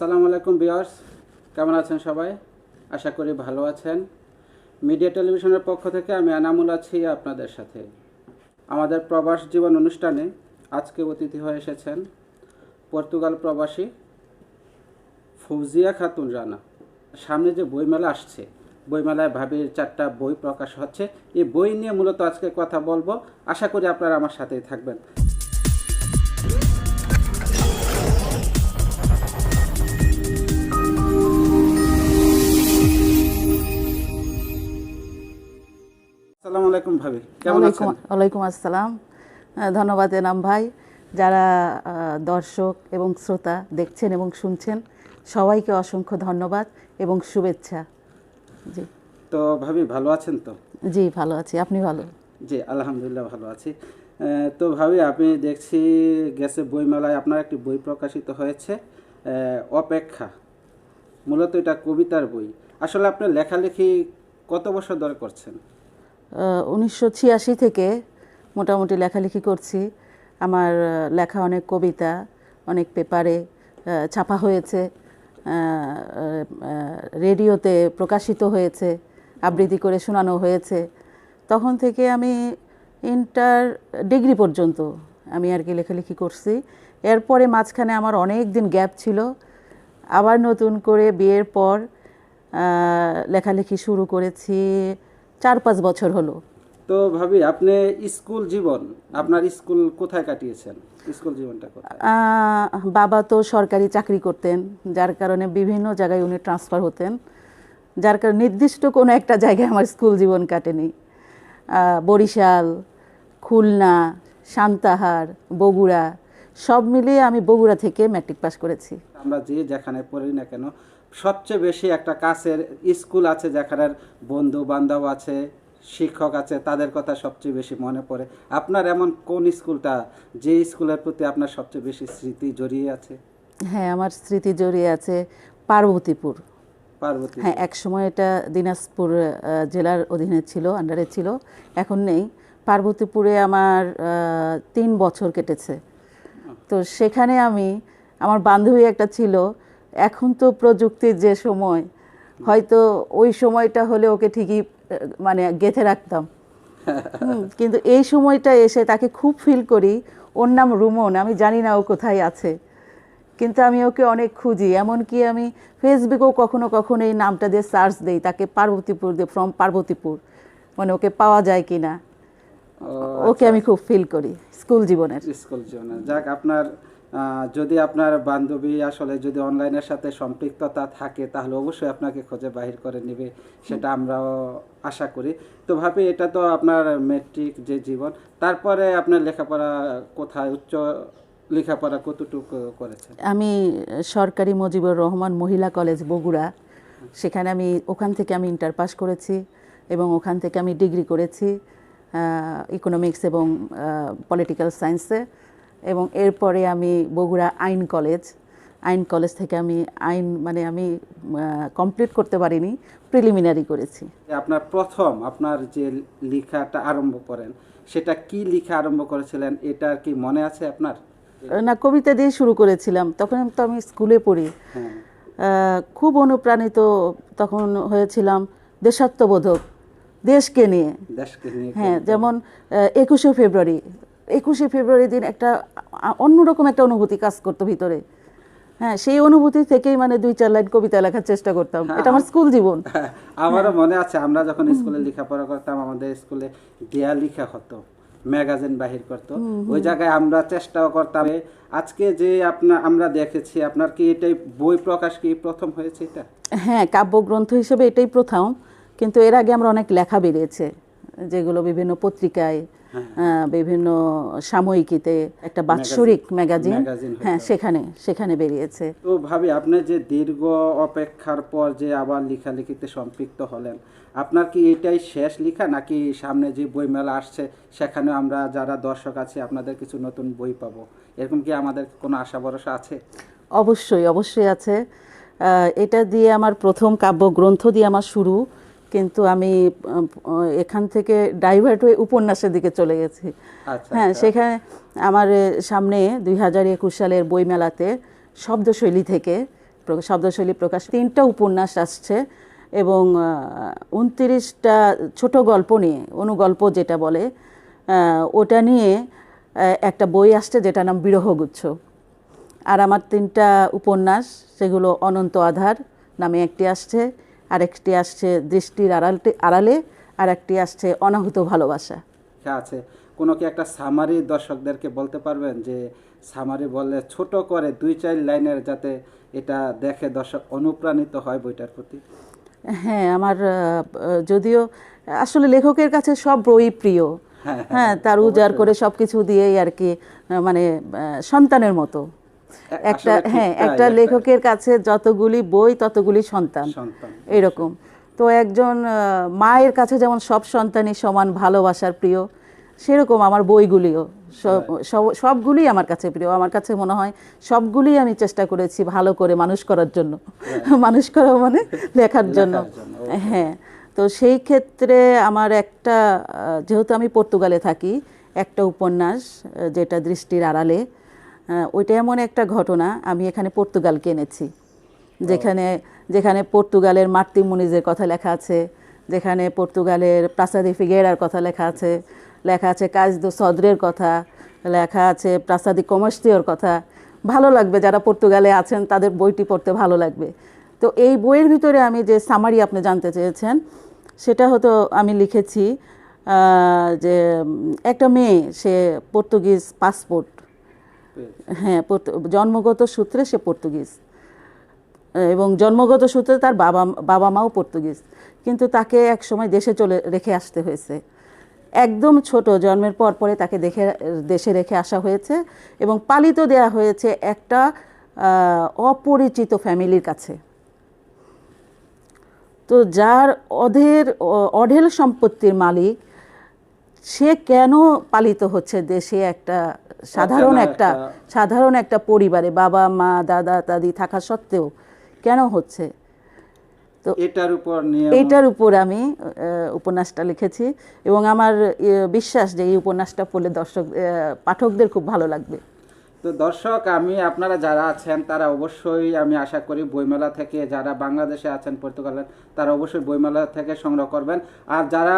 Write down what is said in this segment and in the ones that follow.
আসসালামু আলাইকুম বিয়ার্স কেমন আছেন সবাই? আশা করি ভালো আছেন। মিডিয়া টেলিভিশনের পক্ষ থেকে আমি আনামুল আছি আপনাদের সাথে। আমাদের প্রবাস জীবন অনুষ্ঠানে আজকে অতিথি হয়ে এসেছেন পর্তুগাল প্রবাসী ফৌজিয়া খাতুন রানা। সামনে যে বইমেলা আসছে, বইমেলায় ভাবির চারটা বই প্রকাশ হচ্ছে। এই বই নিয়ে মূলত আজকে কথা বলব। আশা করি আপনারা আমার সাথেই থাকবেন। আলাইকুম ভাবি কেমন আছেন? ওয়ালাইকুম আসসালাম। ধন্যবাদ এনাম ভাই। যারা দর্শক এবং শ্রোতা দেখছেন এবং শুনছেন সবাইকে অসংখ্য ধন্যবাদ এবং শুভেচ্ছা। জি। তো ভাবি ভালো আছেন তো? জি ভালো আছি। আপনি ভালো? জি আলহামদুলিল্লাহ ভালো আছি। তো ভাবি আপনি দেখছি গেছে বইমেলায় আপনার একটি বই প্রকাশিত হয়েছে অপেক্ষা। মূলত এটা কবিতার বই। আসলে আপনি লেখালেখি কত বছর ধরে করছেন? উনিশশো ছিয়াশি থেকে মোটামুটি লেখালেখি করছি। আমার লেখা অনেক কবিতা, অনেক পেপারে ছাপা হয়েছে রেডিওতে প্রকাশিত হয়েছে, আবৃত্তি করে শোনানো হয়েছে। তখন থেকে আমি ইন্টার ডিগ্রি পর্যন্ত আমি আর কি লেখালেখি করছি। এরপরে মাঝখানে আমার অনেক দিন গ্যাপ ছিল। আবার নতুন করে বিয়ের পর লেখালেখি শুরু করেছি। চার পাঁচ বছর হলো। তো ভাবি আপনি স্কুল জীবন আপনার স্কুল কোথায় কাটিয়েছেন? স্কুল জীবনটা কোথায়? বাবা তো সরকারি চাকরি করতেন যার কারণে বিভিন্ন জায়গায় উনি ট্রান্সফার হতেন। যার কারণে নির্দিষ্ট কোনো একটা জায়গায় আমার স্কুল জীবন কাটেনি। বরিশাল খুলনা সান্তাহার বগুড়া সব মিলিয়ে আমি বগুড়া থেকে ম্যাট্রিক পাস করেছি। আমরা যে যেখানে পড়ি না কেন সবচেয়ে বেশি একটা কাছের স্কুল আছে যেখানে বন্ধু বান্ধব আছে শিক্ষক আছে তাদের কথা সবচেয়ে বেশি মনে পড়ে। আপনার এমন কোন স্কুলটা যে স্কুলের প্রতি আপনার সবচেয়ে বেশি স্মৃতি জড়িয়ে আছে? হ্যাঁ আমার স্মৃতি জড়িয়ে আছে পার্বতীপুর। পার্বতী হ্যাঁ এক সময় এটা দিনাজপুর জেলার অধীনে ছিল আন্ডারে ছিল এখন নেই। পার্বতীপুরে আমার তিন বছর কেটেছে। তো সেখানে আমি আমার বান্ধবী একটা ছিল এখন তো প্রযুক্তির যে সময় হয়তো ওই সময়টা হলে ওকে ঠিকই মানে গেঁথে রাখতাম। কিন্তু এই সময়টা এসে তাকে খুব ফিল করি। ওর নাম রুমন আমি জানি না ও কোথায় আছে। কিন্তু আমি ওকে অনেক খুঁজি এমনকি আমি ফেসবুকেও কখনো কখনো এই নামটা দিয়ে সার্চ দেই তাকে পার্বতীপুর দিয়ে ফ্রম পার্বতীপুর। মানে ওকে পাওয়া যায় কি না? ওকে আমি খুব ফিল করি স্কুল জীবনের। স্কুল জীবনে যাক আপনার যদি আপনার বান্ধবী আসলে যদি অনলাইনের সাথে সম্পৃক্ততা থাকে, তাহলে অবশ্যই আপনাকে খুঁজে বাহির করে নেবে, সেটা আমরাও আশা করি। তো ভাবি, এটা তো আপনার মেট্রিক যে জীবন, তারপরে আপনার লেখাপড়া কোথায়, উচ্চ লেখাপড়া কতটুকু করেছেন? আমি সরকারি মুজিবুর রহমান মহিলা কলেজ বগুড়া। সেখানে আমি, ওখান থেকে আমি ইন্টার পাস করেছি এবং ওখান থেকে আমি ডিগ্রি করেছি ইকোনমিক্স এবং পলিটিক্যাল সায়েন্সে এবং এরপরে আমি বগুড়া আইন কলেজ আইন কলেজ থেকে আমি আইন মানে আমি কমপ্লিট করতে পারিনি প্রিলিমিনারি করেছি। আপনার প্রথম আপনার যে লেখাটা আরম্ভ করেন সেটা কি লিখা আরম্ভ করেছিলেন এটা কি মনে আছে আপনার? না কবিতা দিয়ে শুরু করেছিলাম তখন তো আমি স্কুলে পড়ি। হ্যাঁ। খুব অনুপ্রাণিত তখন হয়েছিলাম দেশাত্মবোধক দেশকে নিয়ে। হ্যাঁ যেমন একুশে ফেব্রুয়ারি একুশে ফেব্রুয়ারি দিন একটা অন্যরকম একটা অনুভূতি কাজ করতো ভিতরে। হ্যাঁ সেই অনুভূতি থেকেই মানে দুই চার লাইন কবিতা লেখার চেষ্টা করতাম। এটা আমার স্কুল জীবন। হ্যাঁ, আমারও মনে আছে আমরা যখন স্কুলে লেখাপড়া করতাম আমাদের স্কুলে দেয়া লিখা হতো ম্যাগাজিন বাহির করতো। ওই জায়গায় আমরা চেষ্টাও করতাম। আজকে যে আপনার আমরা দেখেছি আপনার কি এটাই বই প্রকাশ কি প্রথম হয়েছে এটা? হ্যাঁ কাব্যগ্রন্থ হিসেবে এটাই প্রথম। কিন্তু এর আগে আমরা অনেক লেখা বেরিয়েছে যেগুলো বিভিন্ন পত্রিকায় বিভিন্ন সাময়িকীতে একটা বাৎসরিক ম্যাগাজিন। হ্যাঁ সেখানে সেখানে বেরিয়েছে। তো ভাবি আপনি যে দীর্ঘ অপেক্ষার পর যে আবার লেখালেখিতে সম্পৃক্ত হলেন আপনার কি এটাই শেষ লেখা নাকি সামনে যে বইমেলা আসছে সেখানে আমরা যারা দর্শক আছি আপনাদের কিছু নতুন বই পাবো? এরকম কি আমাদের কোনো আশা ভরসা আছে? অবশ্যই অবশ্যই আছে। আহ, এটা দিয়ে আমার প্রথম কাব্যগ্রন্থ দিয়ে আমার শুরু। কিন্তু আমি এখান থেকে ডাইভার্ট হয়ে উপন্যাসের দিকে চলে গেছি। আচ্ছা হ্যাঁ সেখানে আমার সামনে দুই হাজার একুশ সালের বইমেলাতে শব্দশৈলী থেকে শব্দশৈলী প্রকাশ তিনটা উপন্যাস আসছে এবং উনত্রিশটা ছোট গল্প নিয়ে অনুগল্প যেটা বলে ওটা নিয়ে একটা বই আসছে যেটা নাম বিরহগুচ্ছ। আর আমার তিনটা উপন্যাস সেগুলো অনন্ত আধার নামে একটি আসছে। আরেকটি আসছে দৃষ্টির আড়ালটি আড়ালে আর একটি আসছে অনাহুত ভালোবাসা। আছে কোনো কি একটা সামারি দর্শকদেরকে বলতে পারবেন যে সামারি বললে ছোট করে দুই চার লাইনের যাতে এটা দেখে দর্শক অনুপ্রাণিত হয় বইটার প্রতি? হ্যাঁ আমার যদিও আসলে লেখকের কাছে সব বই প্রিয়। হ্যাঁ, হ্যাঁ তার উজাড় করে সব কিছু দিয়েই আর কি মানে সন্তানের মতো। একটা হ্যাঁ একটা লেখকের কাছে যতগুলি বই ততগুলি সন্তান। এরকম। তো একজন মায়ের কাছে যেমন সব সন্তানই সমান ভালোবাসার প্রিয় সেরকম আমার বইগুলিও সব সব- সবগুলি আমার কাছে প্রিয়। আমার কাছে মনে হয় সবগুলি আমি চেষ্টা করেছি ভালো করে মানুষ করার জন্য। মানুষ করা মানে লেখার জন্য। হ্যাঁ। তো সেই ক্ষেত্রে আমার একটা যেহেতু আমি পর্তুগালে থাকি একটা উপন্যাস যেটা দৃষ্টির আড়ালে ওইটা এমন একটা ঘটনা আমি এখানে পর্তুগালকে এনেছি। যেখানে যেখানে পর্তুগালের মার্তি মুনিজের কথা লেখা আছে যেখানে পর্তুগালের প্রাসাদি ফিগেরার কথা লেখা আছে লেখা আছে কাজ দো সদরের কথা লেখা আছে প্রাসাদি কমার্সিওর কথা। ভালো লাগবে যারা পর্তুগালে আছেন তাদের বইটি পড়তে ভালো লাগবে। তো এই বইয়ের ভিতরে আমি যে সামারি আপনি জানতে চেয়েছেন সেটা হতো আমি লিখেছি যে একটা মেয়ে সে পর্তুগিজ পাসপোর্ট হ্যাঁ জন্মগত সূত্রে সে পর্তুগিজ। এবং জন্মগত সূত্রে তার বাবা বাবা মাও পর্তুগিজ। কিন্তু তাকে এক সময় দেশে চলে রেখে আসতে হয়েছে। একদম ছোট জন্মের পর পরে তাকে দেখে, দেশে রেখে আসা হয়েছে এবং পালিত দেয়া হয়েছে একটা অপরিচিত ফ্যামিলির কাছে। তো যার অধের, অঢেল সম্পত্তির মালিক, সে কেন পালিত হচ্ছে দেশে একটা সাধারণ একটা সাধারণ একটা পরিবারে বাবা মা দাদা দাদি থাকা সত্ত্বেও কেন হচ্ছে? তো এটার উপর নিয়ে এইটার উপর আমি উপন্যাসটা লিখেছি এবং আমার বিশ্বাস যে এই উপন্যাসটা পড়লে দর্শক পাঠকদের খুব ভালো লাগবে। তো দর্শক আমি আপনারা যারা আছেন তারা অবশ্যই আমি আশা করি বইমেলা থেকে যারা বাংলাদেশে আছেন পর্তুগালের তারা অবশ্যই বইমেলা থেকে সংগ্রহ করবেন। আর যারা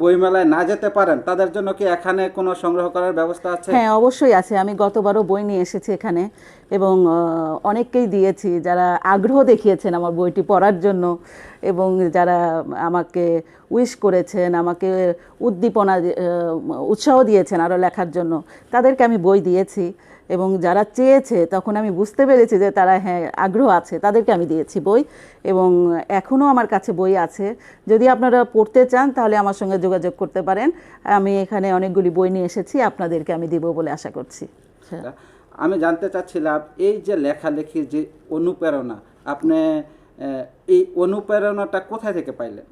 বইমেলায় না যেতে পারেন, তাদের জন্য কি এখানে কোনো সংগ্রহ করার ব্যবস্থা আছে? হ্যাঁ অবশ্যই আছে। আমি গতবারও বই নিয়ে এসেছি এখানে এবং অনেককেই দিয়েছি। যারা আগ্রহ দেখিয়েছেন আমার বইটি পড়ার জন্য এবং যারা আমাকে উইশ করেছেন, আমাকে উদ্দীপনা উৎসাহ দিয়েছেন আরও লেখার জন্য, তাদেরকে আমি বই দিয়েছি। এবং যারা চেয়েছে তখন আমি বুঝতে পেরেছি যে তারা হ্যাঁ আগ্রহ আছে তাদেরকে আমি দিয়েছি বই এবং এখনও আমার কাছে বই আছে। যদি আপনারা পড়তে চান তাহলে আমার সঙ্গে যোগাযোগ করতে পারেন। আমি এখানে অনেকগুলি বই নিয়ে এসেছি আপনাদেরকে আমি দিব বলে আশা করছি। আমি জানতে চাচ্ছিলাম এই যে লেখালেখির যে অনুপ্রেরণা আপনি এই অনুপ্রেরণাটা কোথায় থেকে পাইলেন?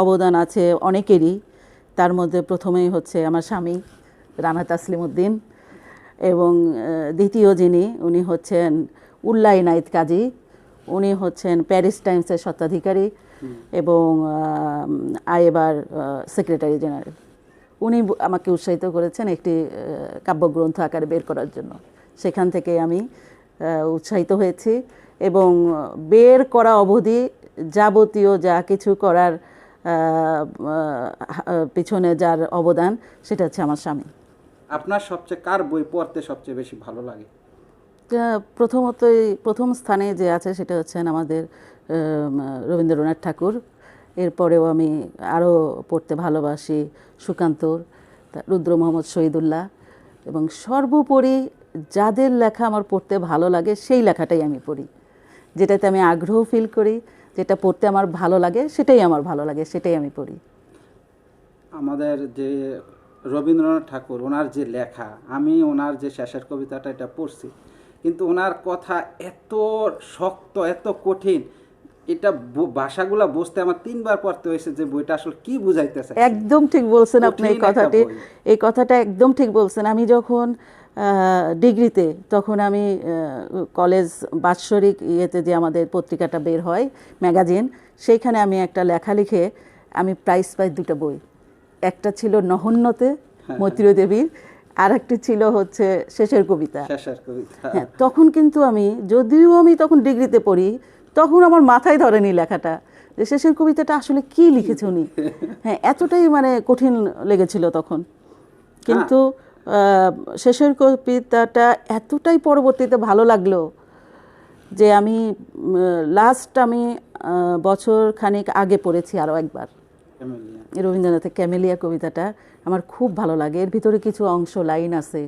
অবদান আছে অনেকেরই। তার মধ্যে প্রথমেই হচ্ছে আমার স্বামী রানা তাসলিম উদ্দিন এবং দ্বিতীয় যিনি, উনি হচ্ছেন উল্লাই ইনায়েত কাজী। উনি হচ্ছেন প্যারিস টাইমসের স্বত্বাধিকারী এবং আইএবার সেক্রেটারি জেনারেল। উনি আমাকে উৎসাহিত করেছেন একটি কাব্যগ্রন্থ আকারে বের করার জন্য। সেখান থেকে আমি উৎসাহিত হয়েছি এবং বের করা অবধি যাবতীয় যা কিছু করার পিছনে যার অবদান, সেটা হচ্ছে আমার স্বামী। আপনার সবচেয়ে কার বই পড়তে সবচেয়ে বেশি ভালো লাগে? তা প্রথমতই প্রথম স্থানে যে আছে সেটা হচ্ছেন আমাদের রবীন্দ্রনাথ ঠাকুর। এরপরেও আমি আরও পড়তে ভালোবাসি সুকান্তর রুদ্র মোহাম্মদ শহীদুল্লাহ এবং সর্বোপরি যাদের লেখা আমার পড়তে ভালো লাগে সেই লেখাটাই আমি পড়ি। যেটাতে আমি আগ্রহ ফিল করি যেটা পড়তে আমার ভালো লাগে সেটাই আমার ভালো লাগে সেটাই আমি পড়ি। আমাদের যে রবীন্দ্রনাথ ঠাকুর ওনার যে লেখা আমি ওনার যে শেষের কবিতাটা এটা পড়ছি কিন্তু ওনার কথা এত শক্ত এত কঠিন এটা ভাষাগুলা বুঝতে আমার তিনবার পড়তে হয়েছে যে বইটা আসলে কি বুঝাইতেছে। একদম ঠিক বলছেন আপনি এই কথাটি। এই কথাটা একদম ঠিক বলছেন। আমি যখন ডিগ্রিতে তখন আমি কলেজ বাৎসরিক ইয়েতে যে আমাদের পত্রিকাটা বের হয় ম্যাগাজিন সেইখানে আমি একটা লেখা লিখে আমি প্রাইজ পাই দুটো বই। একটা ছিল নহন্যতে মৈত্রী দেবীর আর একটি ছিল হচ্ছে শেষের কবিতা। শেষের কবিতা। হ্যাঁ তখন কিন্তু আমি যদিও আমি তখন ডিগ্রিতে পড়ি তখন আমার মাথায় ধরেনি লেখাটা যে শেষের কবিতাটা আসলে কি লিখেছে উনি। হ্যাঁ এতটাই মানে কঠিন লেগেছিল তখন। কিন্তু শেষের কবিতাটা এতটাই পরবর্তীতে ভালো লাগল যে আমি লাস্ট আমি বছর খানিক আগে পড়েছি আরও একবার। রবীন্দ্রনাথের ক্যামেলিয়া কবিতাটা আমার খুব ভালো লাগে। এর ভিতরে কিছু অংশ, লাইন আছে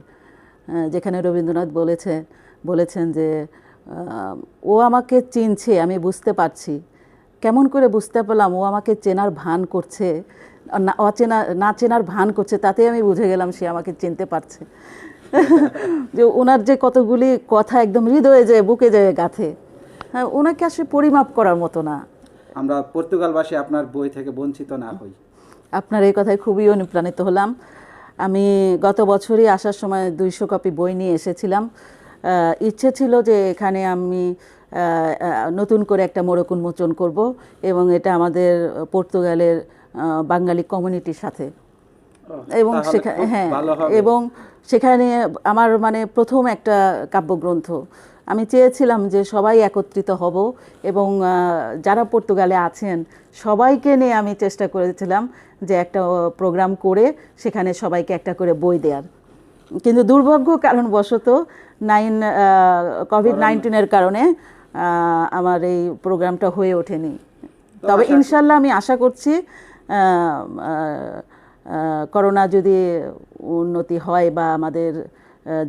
যেখানে রবীন্দ্রনাথ বলেছে, বলেছেন যে ও আমাকে চিনছে, আমি বুঝতে পারছি। কেমন করে বুঝতে পারলাম, ও আমাকে চেনার ভান করছে অচেনা, না চেনার ভান করছে তাতে আমি বুঝে গেলাম সে আমাকে চিনতে পারছে। যে ওনার যে কতগুলি কথা একদম হৃদয়ে যায়, বুকে যায় গাথে। হ্যাঁ ওনাকে আসলে পরিমাপ করার মতো না। আমরা পর্তুগালবাসী আপনার বই থেকে বঞ্চিত না হই। আপনার এই কথায় খুবই অনুপ্রাণিত হলাম। আমি গত বছরই আসার সময় দুইশো কপি বই নিয়ে এসেছিলাম। ইচ্ছে ছিল যে এখানে আমি নতুন করে একটা মোড়ক উন্মোচন করব এবং এটা আমাদের পর্তুগালের বাঙালি কমিউনিটির সাথে। এবং সেখানে হ্যাঁ এবং সেখানে আমার মানে প্রথম একটা কাব্যগ্রন্থ। আমি চেয়েছিলাম যে সবাই একত্রিত হব এবং যারা পর্তুগালে আছেন সবাইকে নিয়ে আমি চেষ্টা করেছিলাম যে একটা প্রোগ্রাম করে সেখানে সবাইকে একটা করে বই দেওয়ার কিন্তু দুর্ভাগ্য কারণবশত নাইন কোভিড নাইন্টিনের কারণে আমার এই প্রোগ্রামটা হয়ে ওঠেনি। তবে ইনশাল্লাহ আমি আশা করছি করোনা যদি উন্নতি হয় বা আমাদের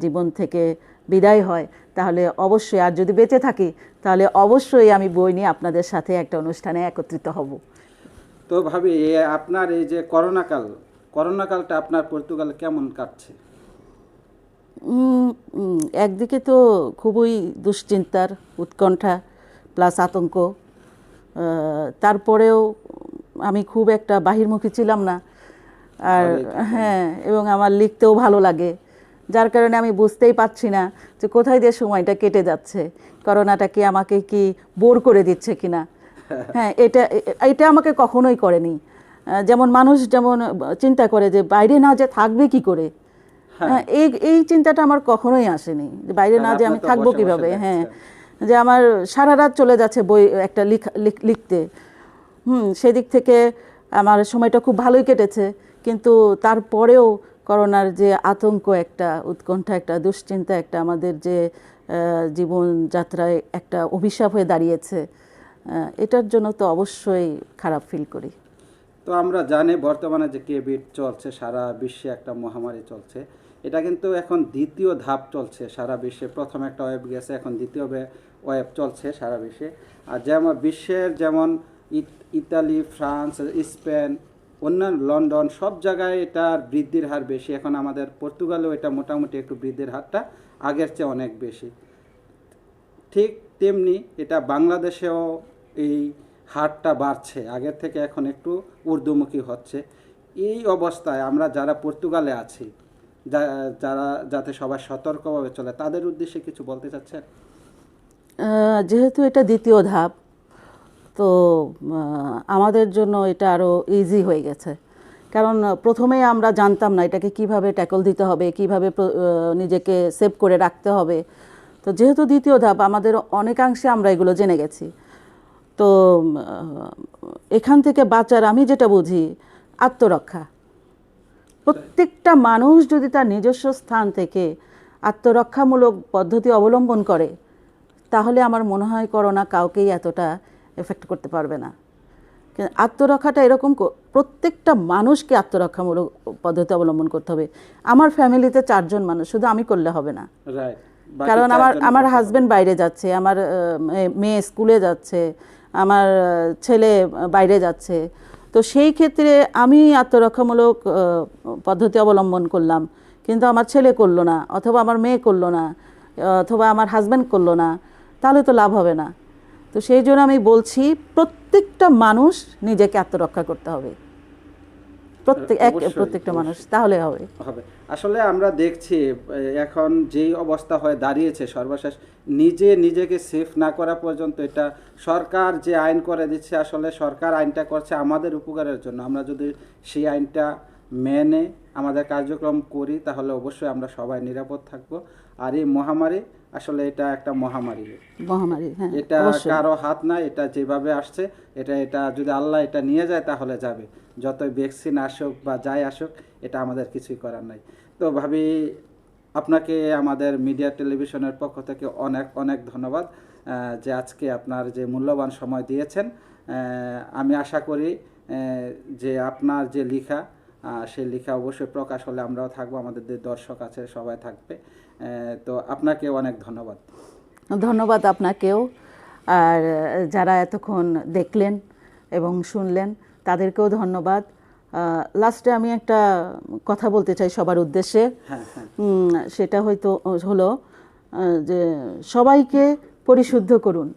জীবন থেকে বিদায় হয় তাহলে অবশ্যই আর যদি বেঁচে থাকি তাহলে অবশ্যই আমি বই নিয়ে আপনাদের সাথে একটা অনুষ্ঠানে একত্রিত হব। তো ভাবি আপনার এই যে করোনাকাল করোনাকালটা আপনার পর্তুগালে কেমন কাটছে? একদিকে তো খুবই দুশ্চিন্তার উৎকণ্ঠা প্লাস আতঙ্ক তারপরেও আমি খুব একটা বাহিরমুখী ছিলাম না। আর হ্যাঁ এবং আমার লিখতেও ভালো লাগে। যার কারণে আমি বুঝতেই পারছি না যে কোথায় দিয়ে সময়টা কেটে যাচ্ছে। করোনাটা কি আমাকে কি বোর করে দিচ্ছে কিনা? হ্যাঁ এটা এটা আমাকে কখনোই করেনি। যেমন মানুষ যেমন চিন্তা করে যে বাইরে না যে থাকবে কি করে? হ্যাঁ, এই এই চিন্তাটা আমার কখনোই আসেনি। যে বাইরে না কারণ যে আমি থাকব কীভাবে? হ্যাঁ যে আমার সারা রাত চলে যাচ্ছে বই একটা লিখ- লিখ- লিখতে। হুম সেদিক থেকে আমার সময়টা খুব ভালোই কেটেছে। কিন্তু তারপরেও করোনার যে আতঙ্ক একটা, উৎকণ্ঠা একটা, দুশ্চিন্তা একটা আমাদের যে জীবনযাত্রায় একটা অভিশাপ হয়ে দাঁড়িয়েছে এটার জন্য তো অবশ্যই খারাপ ফিল করি। তো আমরা জানি বর্তমানে যে কেভিড চলছে, সারা বিশ্বে একটা মহামারী চলছে। এটা কিন্তু এখন দ্বিতীয় ধাপ চলছে সারা বিশ্বে। প্রথম একটা ওয়েব গেছে, এখন দ্বিতীয় ওয়েব চলছে সারা বিশ্বে। আর যেমন বিশ্বের যেমন ইত- ইতালি, ফ্রান্স, স্পেন অন্যান্য লন্ডন সব জায়গায় এটার বৃদ্ধির হার বেশি। এখন আমাদের পর্তুগালেও এটা মোটামুটি একটু বৃদ্ধির হারটা আগের চেয়ে অনেক বেশি। ঠিক তেমনি এটা বাংলাদেশেও এই হারটা বাড়ছে। আগের থেকে এখন একটু ঊর্ধ্বমুখী হচ্ছে। এই অবস্থায় আমরা যারা পর্তুগালে আছি যারা, যাতে সবাই সতর্কভাবে চলে, তাদের উদ্দেশ্যে কিছু বলতে চাচ্ছেন? যেহেতু এটা দ্বিতীয় ধাপ তো আমাদের জন্য এটা আরও ইজি হয়ে গেছে। কারণ প্রথমে আমরা জানতাম না এটাকে কীভাবে ট্যাকল দিতে হবে, কীভাবে নিজেকে সেভ করে রাখতে হবে। তো যেহেতু দ্বিতীয় ধাপ, আমাদের অনেকাংশে আমরা এগুলো জেনে গেছি। তো এখান থেকে বাঁচার আমি যেটা বুঝি, আত্মরক্ষা। প্রত্যেকটা মানুষ যদি তার নিজস্ব স্থান থেকে আত্মরক্ষামূলক পদ্ধতি অবলম্বন করে, তাহলে আমার মনে হয় করোনা কাউকেই এতটা এফেক্ট করতে পারবে না। কিন্তু আত্মরক্ষাটা এরকম কো- প্রত্যেকটা মানুষকে আত্মরক্ষামূলক পদ্ধতি অবলম্বন করতে হবে। আমার ফ্যামিলিতে চারজন মানুষ শুধু আমি করলে হবে না। কারণ আমার আমার হাজবেন্ড বাইরে যাচ্ছে আমার মেয়ে স্কুলে যাচ্ছে আমার ছেলে বাইরে যাচ্ছে। তো সেই ক্ষেত্রে আমি আত্মরক্ষামূলক পদ্ধতি অবলম্বন করলাম। কিন্তু আমার ছেলে করল না অথবা আমার মেয়ে করল না অথবা আমার হাজব্যান্ড করল না তাহলে তো লাভ হবে না। তো সেই জন্য আমি বলছি প্রত্যেকটা মানুষ নিজেকে আত্মরক্ষা করতে হবে। প্রত্যেক এক প্রত্যেকটা মানুষ তাহলে হবে। হবে। আসলে আমরা দেখছি এখন যেই অবস্থা হয়ে দাঁড়িয়েছে সর্বশেষ নিজে নিজেকে সেফ না করা পর্যন্ত এটা সরকার যে আইন করে দিচ্ছে আসলে সরকার আইনটা করছে আমাদের উপকারের জন্য। আমরা যদি সেই আইনটা মেনে আমাদের কার্যক্রম করি তাহলে অবশ্যই আমরা সবাই নিরাপদ থাকব। আর এই মহামারী আসলে এটা একটা মহামারী। মহামারী হ্যাঁ এটা কারও হাত না এটা যেভাবে আসছে এটা এটা যদি আল্লাহ এটা নিয়ে যায় তাহলে যাবে। যতই ভ্যাকসিন আসুক বা যাই আসুক এটা আমাদের কিছুই করার নাই। তো ভাবি আপনাকে আমাদের মিডিয়া টেলিভিশনের পক্ষ থেকে অনেক অনেক ধন্যবাদ যে আজকে আপনার যে মূল্যবান সময় দিয়েছেন। আমি আশা করি যে আপনার যে লেখা সেই লেখা অবশ্যই প্রকাশ হলে আমরাও থাকব আমাদের যে দর্শক আছে সবাই থাকবে। তো আপনাকে অনেক ধন্যবাদ। ধন্যবাদ আপনাকেও। আর যারা এতক্ষণ দেখলেন এবং শুনলেন তাদেরকেও ধন্যবাদ। লাস্টে আমি একটা কথা বলতে চাই সবার উদ্দেশ্যে। হ্যাঁ হ্যাঁ। সেটা হয়তো হলো যে সবাইকে পরিশুদ্ধ করুন।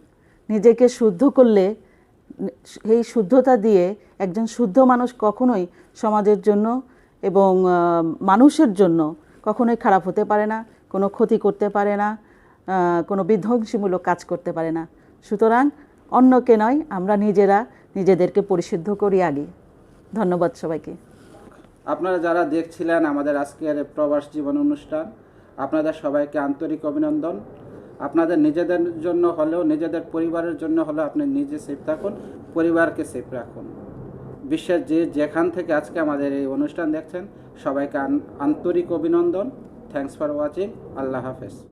নিজেকে শুদ্ধ করলে এই শুদ্ধতা দিয়ে একজন শুদ্ধ মানুষ কখনোই সমাজের জন্য এবং মানুষের জন্য কখনোই খারাপ হতে পারে না, কোনো ক্ষতি করতে পারে না কোনো বিধ্বংসীমূলক কাজ করতে পারে না। সুতরাং অন্যকে নয়, আমরা নিজেরা নিজেদেরকে পরিশুদ্ধ করি আগে। ধন্যবাদ সবাইকে। আপনারা যারা দেখছিলেন আমাদের আজকের প্রবাস জীবন অনুষ্ঠান, আপনাদের সবাইকে আন্তরিক অভিনন্দন। আপনাদের নিজেদের জন্য হলেও, নিজেদের পরিবারের জন্য হলেও আপনি নিজে সেফ থাকুন, পরিবারকে সেফ রাখুন। বিশ্বের যে যেখান থেকে আজকে আমাদের এই অনুষ্ঠান দেখছেন, সবাইকে আন- আন্তরিক অভিনন্দন। থ্যাংকস ফর ওয়াচিং আল্লাহ হাফেজ।